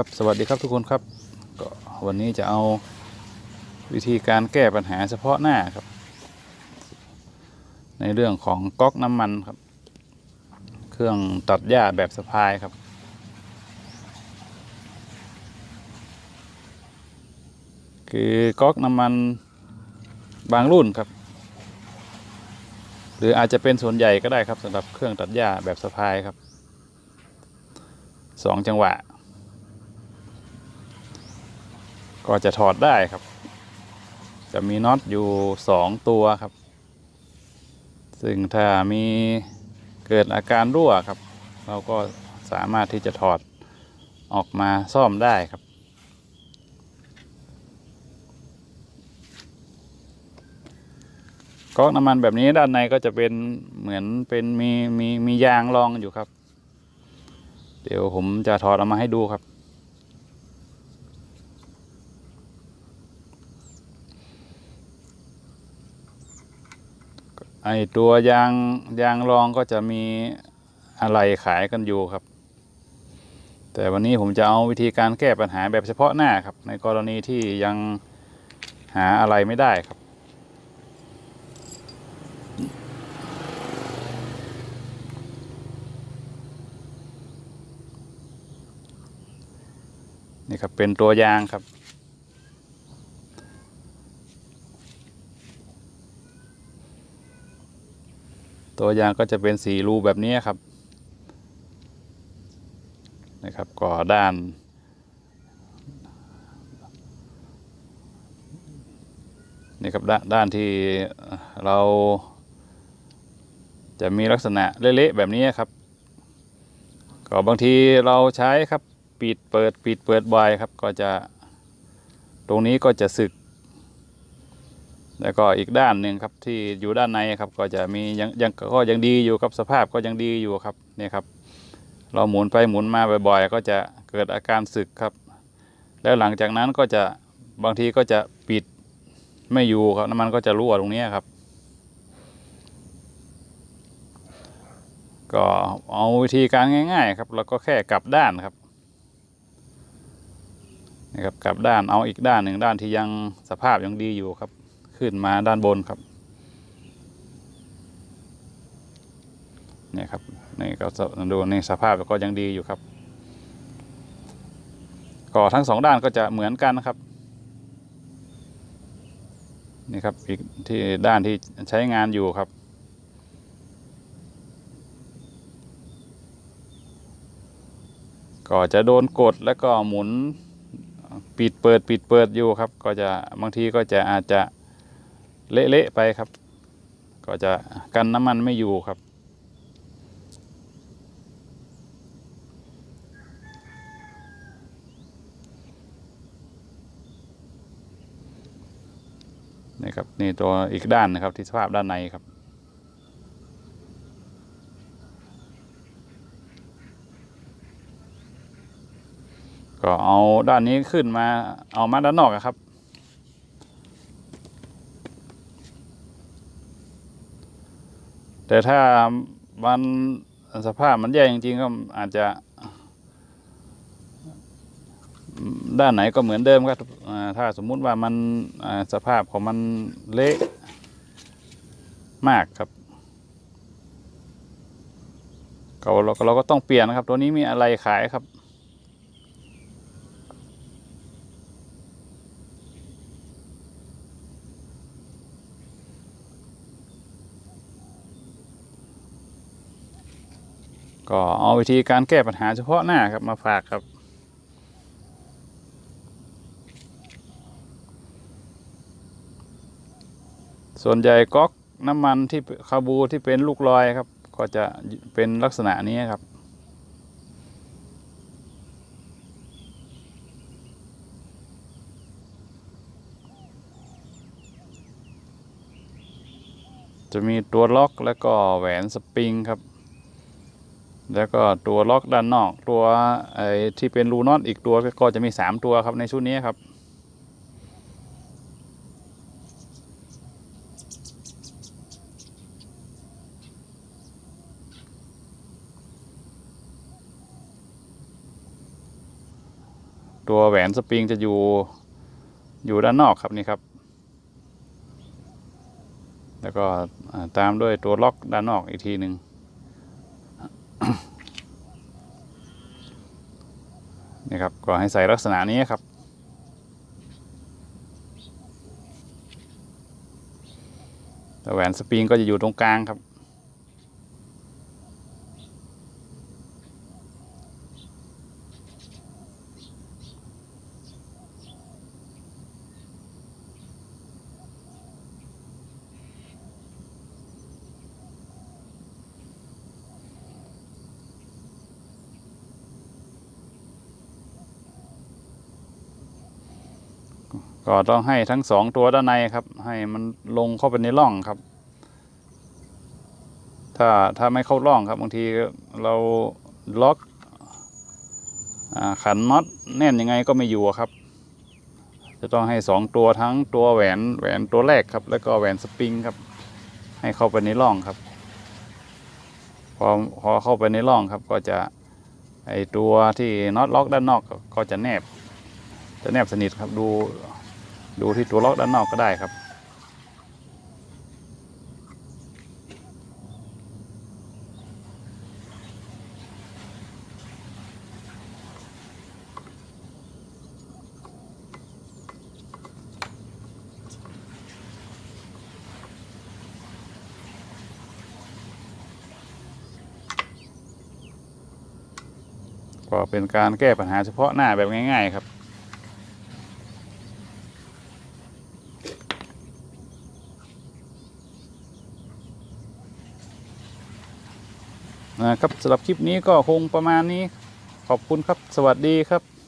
ครับสวัสดีครับทุกคนครับก็วันนี้จะเอาวิธีการแก้ปัญหาเฉพาะหน้าครับ ในเรื่องของก๊อกน้ำมันครับ เครื่องตัดหญ้าแบบสะพายครับ คือก๊อกน้ำมันบางรุ่นครับ หรืออาจจะเป็นส่วนใหญ่ก็ได้ครับสำหรับเครื่องตัดหญ้าแบบสะพายครับสองจังหวะ ก็จะถอดได้ครับ จะมีน็อตอยู่สองตัวครับ ซึ่งถ้ามีเกิดอาการรั่วครับ เราก็สามารถที่จะถอดออกมาซ่อมได้ครับ ก๊อกน้ำมันแบบนี้ด้านในก็จะเป็นเหมือนเป็นมีมีมียางรองอยู่ครับ เดี๋ยวผมจะถอดออกมาให้ดูครับ ไอตัวยางยางรองก็จะมีอะไรขายกันอยู่ครับ แต่วันนี้ผมจะเอาวิธีการแก้ปัญหาแบบเฉพาะหน้าครับ ในกรณีที่ยังหาอะไรไม่ได้ครับ นี่ครับเป็นตัวยางครับ ตัวยางก็จะเป็นสีรูแบบนี้ครับนะครับก่อด้าน นี่ครับด้านด้านที่เรา จะมีลักษณะเละๆแบบนี้ครับ ก็บางทีเราใช้ครับ ปิดเปิดปิดเปิดบ่อยครับ ก็จะตรงนี้ก็จะสึก แล้วก็อีกด้านหนึ่งครับที่อยู่ด้านในครับก็จะมียังยังก็ยังดีอยู่ครับสภาพก็ยังดีอยู่ครับเนี่ยครับ เราหมุนไปหมุนมาบ่อยๆ ก็จะเกิดอาการสึกครับ แล้วหลังจากนั้นก็จะบางทีก็จะปิดไม่อยู่ครับน้ำมันก็จะรั่วตรงนี้ครับ ก็เอาวิธีการง่าย ๆ ครับเราก็แค่กลับด้านครับนะครับกลับด้านเอาอีกด้านหนึ่งด้านที่ยังสภาพยังดีอยู่ครับ ขึ้นมาด้านบนครับเนี่ยครับนี่ก็ดูนี่สภาพก็ยังดีอยู่ครับก็ทั้งสองด้านก็จะเหมือนกันนะครับนี่ครับอีกที่ด้านที่ใช้งานอยู่ครับ ก็จะโดนกดแล้วก็หมุนปิดเปิดปิดเปิดอยู่ครับ ก็จะบางทีก็จะอาจจะ เละๆไปครับ ก็จะกันน้ำมันไม่อยู่ครับ นี่ครับ นี่ตัวอีกด้านนะครับที่สภาพด้านในครับก็เอาด้านนี้ขึ้นมาเอามาด้านนอกครับ แต่ถ้ามันสภาพมันแย่จริงๆก็อาจจะ ด้านไหนก็เหมือนเดิมครับถ้าสมมุติว่ามันสภาพของมันเละมากครับเราเราก็ต้องเปลี่ยนนะครับ ตัวนี้มีอะไรขายครับ ก็เอาวิธีการแก้ปัญหาเฉพาะหน้าครับมาฝากครับ ส่วนใหญ่ก๊อกน้ำมันที่คาบูที่เป็นลูกลอยครับ ก็จะเป็นลักษณะนี้ครับจะมีตัวล็อกแล้วก็แหวนสปริงครับ แล้วก็ตัวล็อกด้านนอก ตัวไอ้ที่เป็นรูน็อตอีกตัวก็จะมี 3 ตัวครับในชุดนี้ครับ ตัวแหวนสปริงจะอยู่อยู่ด้านนอกครับนี่ครับ แล้วก็ตามด้วยตัวล็อกด้านนอกอีกทีหนึ่ง นะครับก็ให้ใส่ลักษณะนี้ครับ แต่แหวนสปริงก็จะอยู่ตรงกลางครับ ก็ต้องให้ทั้งสองตัวด้านในครับ ให้มันลงเข้าไปในร่องครับ ถ้าถ้าไม่เข้าร่องครับบางทีเราล็อกอขันน็อตแน่นยังไงก็ไม่อยู่ครับ จะต้องให้สองตัวทั้งตัวแหวนแหวนตัวแรกครับ แล้วก็แหวนสปริงครับ ให้เข้าไปในร่องครับ พอพอเข้าไปในร่องครับ ก็จะไอตัวที่น็อตล็อกด้านนอกก็จะแนบจะแนบสนิทครับดู ดูที่ตัวล็อกด้านนอกก็ได้ครับ ก็เป็นการแก้ปัญหาเฉพาะหน้าแบบง่าย ๆ ครับ นะครับสำหรับคลิปนี้ก็คงประมาณนี้ ขอบคุณครับสวัสดีครับ